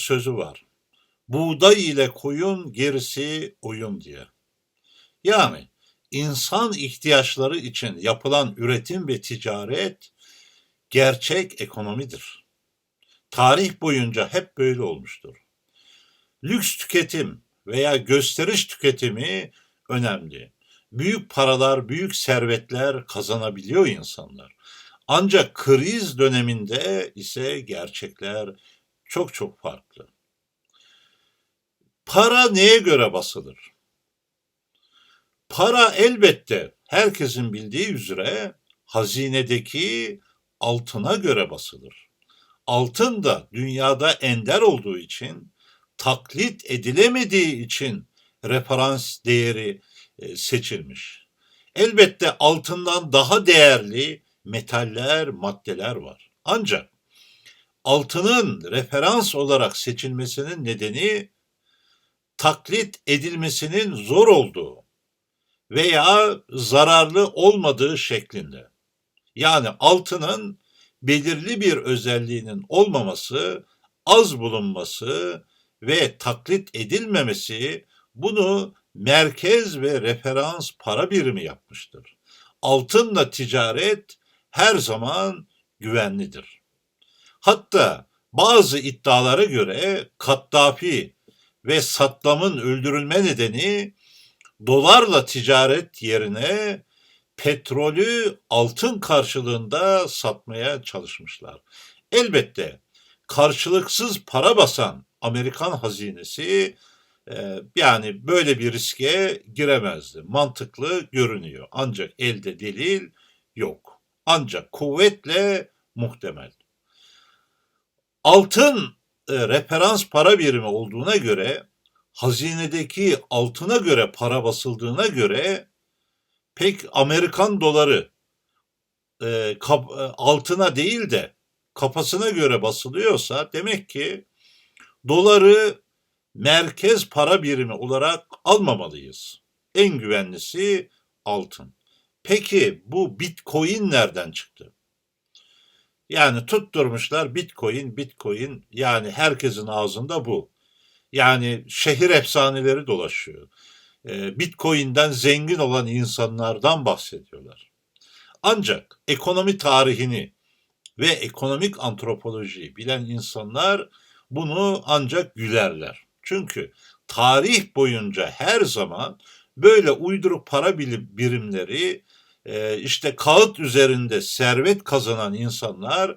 sözü var. Buğday ile koyun gerisi oyun diye. Yani insan ihtiyaçları için yapılan üretim ve ticaret gerçek ekonomidir. Tarih boyunca hep böyle olmuştur. Lüks tüketim veya gösteriş tüketimi önemli. Büyük paralar, büyük servetler kazanabiliyor insanlar. Ancak kriz döneminde ise gerçekler çok çok farklı. Para neye göre basılır? Para elbette herkesin bildiği üzere hazinedeki altına göre basılır. Altın da dünyada ender olduğu için, taklit edilemediği için referans değeri e, seçilmiş. Elbette altından daha değerli metaller, maddeler var. Ancak altının referans olarak seçilmesinin nedeni taklit edilmesinin zor olduğu veya zararlı olmadığı şeklinde. Yani altının belirli bir özelliğinin olmaması, az bulunması ve taklit edilmemesi bunu merkez ve referans para birimi yapmıştır. Altınla ticaret her zaman güvenlidir. Hatta bazı iddialara göre Kaddafi ve Saddam'ın öldürülme nedeni dolarla ticaret yerine petrolü altın karşılığında satmaya çalışmışlar. Elbette karşılıksız para basan Amerikan hazinesi e, yani böyle bir riske giremezdi. Mantıklı görünüyor. Ancak elde delil yok. Ancak kuvvetle muhtemel. Altın e, referans para birimi olduğuna göre hazinedeki altına göre para basıldığına göre pek Amerikan doları e, kap, e, altına değil de kafasına göre basılıyorsa demek ki doları merkez para birimi olarak almamalıyız. En güvenlisi altın. Peki bu Bitcoin nereden çıktı? Yani tutturmuşlar Bitcoin, Bitcoin yani herkesin ağzında bu. Yani şehir efsaneleri dolaşıyor. Ee, Bitcoin'den zengin olan insanlardan bahsediyorlar. Ancak ekonomi tarihini ve ekonomik antropolojiyi bilen insanlar bunu ancak gülerler. Çünkü tarih boyunca her zaman böyle uyduruk para birimleri e, işte kağıt üzerinde servet kazanan insanlar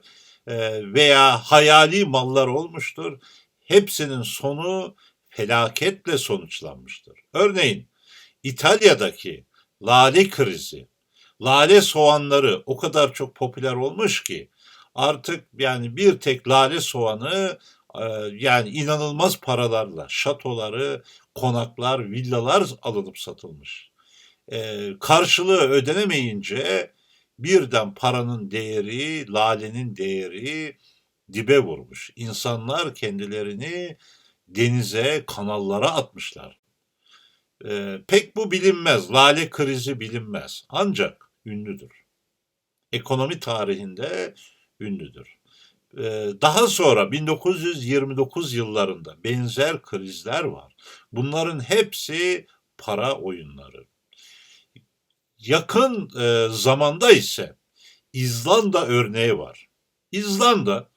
e, veya hayali mallar olmuştur. Hepsinin sonu felaketle sonuçlanmıştır. Örneğin İtalya'daki lale krizi, lale soğanları o kadar çok popüler olmuş ki artık yani bir tek lale soğanı e, yani inanılmaz paralarla şatoları, konaklar, villalar alınıp satılmış. E, karşılığı ödenemeyince birden paranın değeri, lalenin değeri dibe vurmuş. İnsanlar kendilerini denize, kanallara atmışlar. E, pek bu bilinmez. Lale krizi bilinmez. Ancak ünlüdür. Ekonomi tarihinde ünlüdür. E, daha sonra 1929 yıllarında benzer krizler var. Bunların hepsi para oyunları. Yakın e, zamanda ise İzlanda örneği var. İzlanda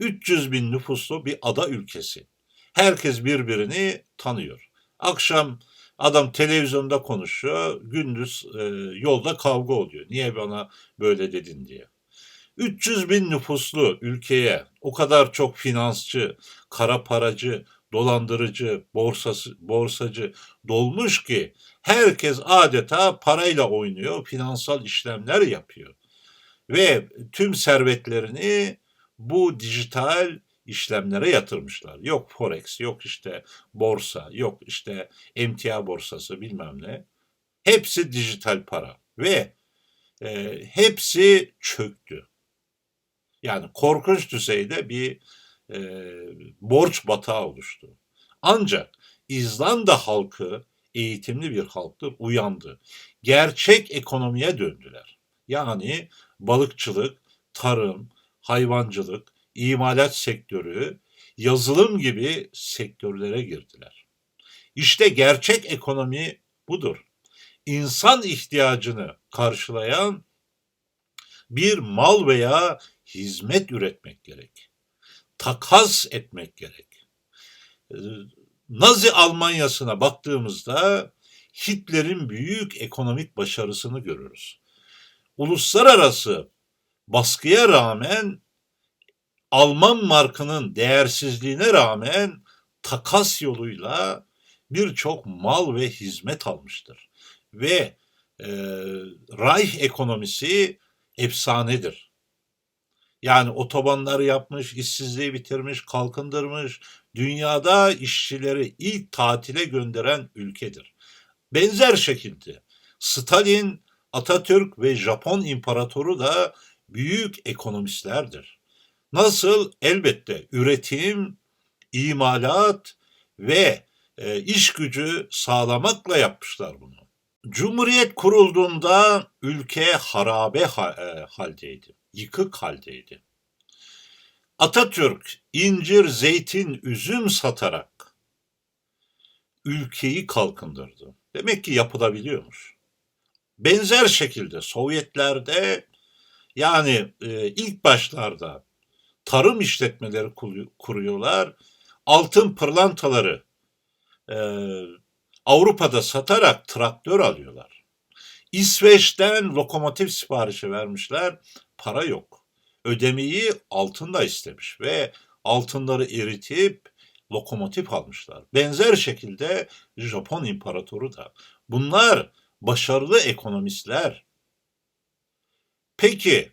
300 bin nüfuslu bir ada ülkesi. Herkes birbirini tanıyor. Akşam adam televizyonda konuşuyor, gündüz e, yolda kavga oluyor. Niye bana böyle dedin diye. 300 bin nüfuslu ülkeye o kadar çok finansçı, kara paracı, dolandırıcı, borsası, borsacı dolmuş ki herkes adeta parayla oynuyor, finansal işlemler yapıyor. Ve tüm servetlerini bu dijital işlemlere yatırmışlar. Yok forex, yok işte borsa, yok işte emtia borsası bilmem ne. Hepsi dijital para ve e, hepsi çöktü. Yani korkunç düzeyde bir e, borç batağı oluştu. Ancak İzlanda halkı eğitimli bir halktır, uyandı. Gerçek ekonomiye döndüler. Yani balıkçılık, tarım, hayvancılık, imalat sektörü yazılım gibi sektörlere girdiler. İşte gerçek ekonomi budur. İnsan ihtiyacını karşılayan bir mal veya hizmet üretmek gerek. Takas etmek gerek. Ee, Nazi Almanyası'na baktığımızda Hitler'in büyük ekonomik başarısını görürüz. Uluslararası baskıya rağmen Alman markının değersizliğine rağmen takas yoluyla birçok mal ve hizmet almıştır. Ve e, Reich ekonomisi efsanedir. Yani otobanları yapmış, işsizliği bitirmiş, kalkındırmış, dünyada işçileri ilk tatile gönderen ülkedir. Benzer şekilde Stalin, Atatürk ve Japon imparatoru da büyük ekonomistlerdir. Nasıl? Elbette üretim, imalat ve e, iş gücü sağlamakla yapmışlar bunu. Cumhuriyet kurulduğunda ülke harabe ha- e, haldeydi, yıkık haldeydi. Atatürk incir, zeytin, üzüm satarak ülkeyi kalkındırdı. Demek ki yapılabiliyormuş. Benzer şekilde Sovyetlerde yani e, ilk başlarda tarım işletmeleri kuruyorlar. Altın pırlantaları e, Avrupa'da satarak traktör alıyorlar. İsveç'ten lokomotif siparişi vermişler. Para yok. Ödemeyi altında istemiş ve altınları eritip lokomotif almışlar. Benzer şekilde Japon imparatoru da. Bunlar başarılı ekonomistler. Peki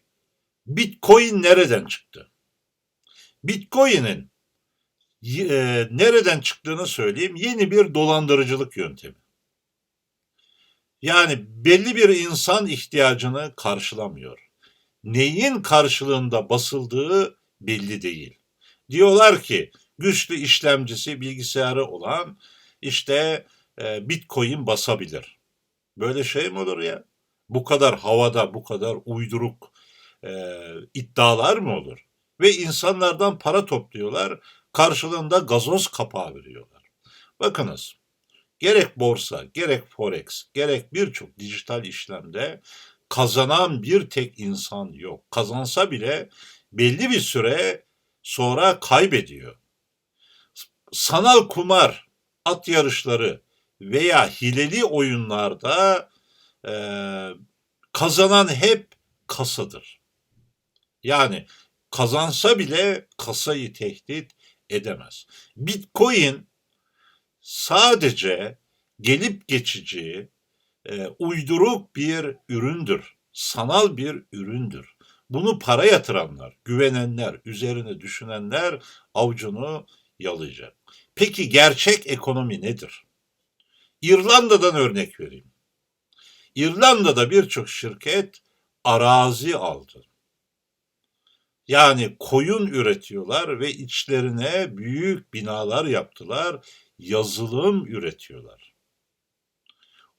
Bitcoin nereden çıktı? Bitcoin'in e, nereden çıktığını söyleyeyim. Yeni bir dolandırıcılık yöntemi. Yani belli bir insan ihtiyacını karşılamıyor. Neyin karşılığında basıldığı belli değil. Diyorlar ki güçlü işlemcisi bilgisayarı olan işte e, Bitcoin basabilir. Böyle şey mi olur ya? Bu kadar havada, bu kadar uyduruk e, iddialar mı olur? Ve insanlardan para topluyorlar, karşılığında gazoz kapağı veriyorlar. Bakınız, gerek borsa, gerek forex, gerek birçok dijital işlemde kazanan bir tek insan yok. Kazansa bile belli bir süre sonra kaybediyor. Sanal kumar, at yarışları veya hileli oyunlarda e, kazanan hep kasadır. Yani kazansa bile kasayı tehdit edemez. Bitcoin sadece gelip geçici, e, uyduruk bir üründür. Sanal bir üründür. Bunu para yatıranlar, güvenenler, üzerine düşünenler avucunu yalayacak. Peki gerçek ekonomi nedir? İrlanda'dan örnek vereyim. İrlanda'da birçok şirket arazi aldı. Yani koyun üretiyorlar ve içlerine büyük binalar yaptılar, yazılım üretiyorlar.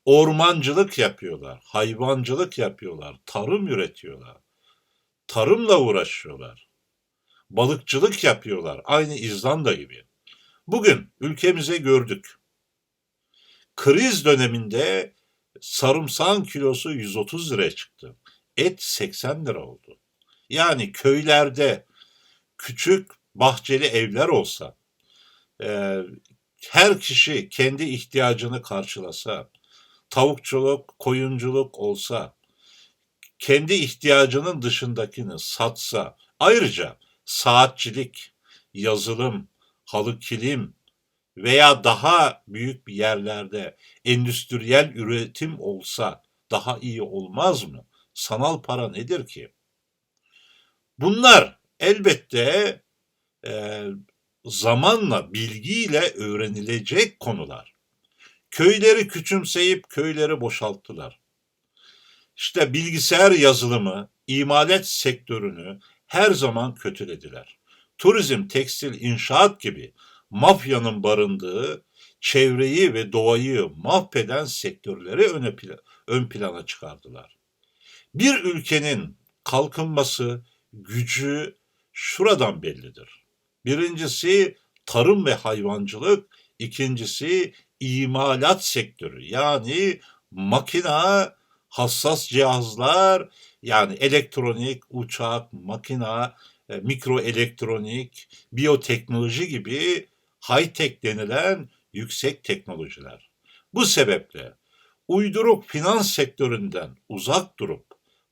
Ormancılık yapıyorlar, hayvancılık yapıyorlar, tarım üretiyorlar. Tarımla uğraşıyorlar. Balıkçılık yapıyorlar, aynı İzlanda gibi. Bugün ülkemize gördük. Kriz döneminde sarımsağın kilosu 130 liraya çıktı. Et 80 lira oldu. Yani köylerde küçük bahçeli evler olsa, e, her kişi kendi ihtiyacını karşılasa, tavukçuluk, koyunculuk olsa, kendi ihtiyacının dışındakini satsa, ayrıca saatçilik, yazılım, halı kilim veya daha büyük bir yerlerde endüstriyel üretim olsa daha iyi olmaz mı? Sanal para nedir ki? Bunlar elbette e, zamanla, bilgiyle öğrenilecek konular. Köyleri küçümseyip köyleri boşalttılar. İşte bilgisayar yazılımı, imalat sektörünü her zaman kötülediler. Turizm, tekstil, inşaat gibi mafyanın barındığı çevreyi ve doğayı mahveden sektörleri ön plana çıkardılar. Bir ülkenin kalkınması, gücü şuradan bellidir. Birincisi tarım ve hayvancılık, ikincisi imalat sektörü. Yani makina, hassas cihazlar, yani elektronik, uçak, makina, e, mikro elektronik, biyoteknoloji gibi high-tech denilen yüksek teknolojiler. Bu sebeple uyduruk finans sektöründen uzak durup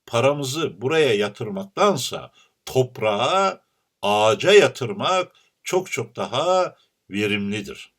paramızı buraya yatırmaktansa toprağa, ağaca yatırmak çok çok daha verimlidir.